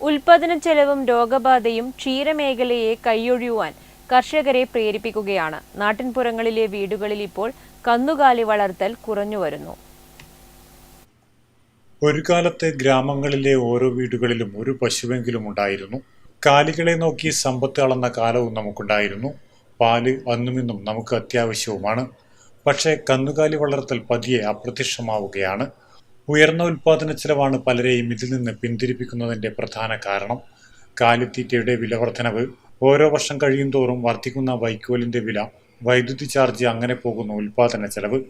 ഉൽപാദന ചെലവും രോഗബാധയും ക്ഷീരമേഖലയെ കൈയൊഴിയുവാൻ കർഷകരെ പ്രേരിപ്പിക്കുകയാണ്. നാട്ടിൻപുറങ്ങളിലെ വീടുകളിൽ ഇപ്പോൾ കന്നുകാലി വളർത്തൽ കുറഞ്ഞുവരുന്നു ഒരു കാലത്ത് ഗ്രാമങ്ങളിലെ ഓരോ വീടുകളിലും ഒരു പശുവെങ്കിലും ഉണ്ടായിരുന്നു. കാലികളെ നോക്കി സമ്പത്ത് അളന്ന കാലവും നമുക്കുണ്ടായിരുന്നു. പാൽ അന്നുമിന്നും നമുക്ക് അത്യാവശ്യവുമാണ്. പക്ഷേ കന്നുകാലി വളർത്തൽ പതിയെ അപ്രത്യക്ഷമാവുകയാണ്. ഉയർന്ന ഉൽപാദന ചെലവാണ് പലരെയും ഇതിൽ നിന്ന് പിന്തിരിപ്പിക്കുന്നതിന്റെ പ്രധാന കാരണം. കാലിത്തീറ്റയുടെ വില വർധനവ്. ഓരോ വർഷം കഴിയും തോറും വർദ്ധിക്കുന്ന വൈക്കോലിന്റെ വില വൈദ്യുതി ചാർജ് അങ്ങനെ പോകുന്ന ഉൽപാദന ചെലവ്.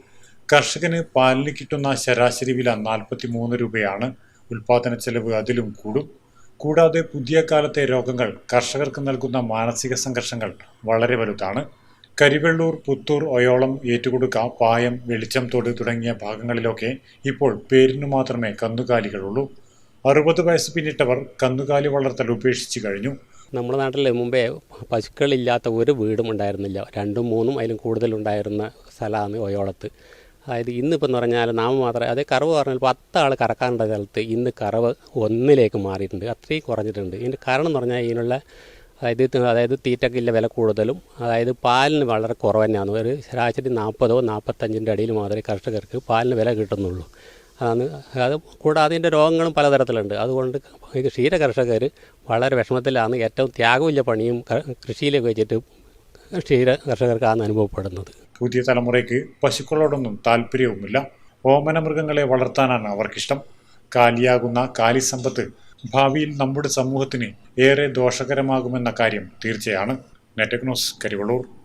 കർഷകന് പാലിന് കിട്ടുന്ന ശരാശരി വില നാൽപ്പത്തി മൂന്ന് രൂപയാണ്. ഉൽപാദന ചെലവ് അതിലും കൂടും. കൂടാതെ പുതിയ കാലത്തെ രോഗങ്ങൾ കർഷകർക്ക് നൽകുന്ന മാനസിക സംഘർഷങ്ങൾ വളരെ വലുതാണ്. കരിവെള്ളൂർ പുത്തൂർ ഒയോളം ഏറ്റുകൊടുക്ക പായം വെളിച്ചംതോട് തുടങ്ങിയ ഭാഗങ്ങളിലൊക്കെ ഇപ്പോൾ പേരിനു മാത്രമേ കന്നുകാലികളുള്ളൂ. അറുപത് വയസ്സ് പിന്നിട്ടവർ കന്നുകാലി വളർത്തൽ ഉപേക്ഷിച്ചു കഴിഞ്ഞു. നമ്മുടെ നാട്ടിൽ മുമ്പേ പശുക്കളില്ലാത്ത ഒരു വീടും ഉണ്ടായിരുന്നില്ല. രണ്ടും മൂന്നും അതിലും കൂടുതലുണ്ടായിരുന്ന സ്ഥലമാണ് ഒയോളത്ത് അതായത് ഇന്നിപ്പോൾ എന്ന് പറഞ്ഞാൽ നാം മാത്രമേ അതേ കറവ് പറഞ്ഞാൽ പത്താൾ കറക്കാനുള്ള സ്ഥലത്ത് ഇന്ന് കറവ് ഒന്നിലേക്ക് മാറിയിട്ടുണ്ട്. അത്രയും കുറഞ്ഞിട്ടുണ്ട്. ഇതിന്റെ കാരണം എന്ന് പറഞ്ഞാൽ ഇതിനുള്ള അതായത് അതായത് തീറ്റക്കില്ല വില കൂടുതലും അതായത് പാലിന് വളരെ കുറവ് തന്നെയാണ് ഒരു ശരാശരി നാൽപ്പതോ നാൽപ്പത്തഞ്ചിന്റെ അടിയിൽ മാത്രമേ കർഷകർക്ക് പാലിന് വില കിട്ടുന്നുള്ളൂ. അതാണ് അത് കൂടാതെ അതിന്റെ രോഗങ്ങളും പലതരത്തിലുണ്ട്. അതുകൊണ്ട് ക്ഷീര കർഷകർ വളരെ വിഷമത്തിലാണ്. ഏറ്റവും ത്യാഗമില്ല പണിയും കൃഷിയിലേക്ക് വെച്ചിട്ട് ക്ഷീര കർഷകർക്കാണ് അനുഭവപ്പെടുന്നത്. പുതിയ തലമുറയ്ക്ക് പശുക്കളോടൊന്നും താല്പര്യവുമില്ല. ഓമന മൃഗങ്ങളെ വളർത്താനാണ് അവർക്കിഷ്ടം. കാലിയാകുന്ന കാലി സമ്പത്ത് ഭാവിയിൽ നമ്മുടെ സമൂഹത്തിന് ഏറെ ദോഷകരമാകുമെന്ന കാര്യം തീർച്ചയാണ്. നെറ്റഗ്നോസ് കരിവളൂർ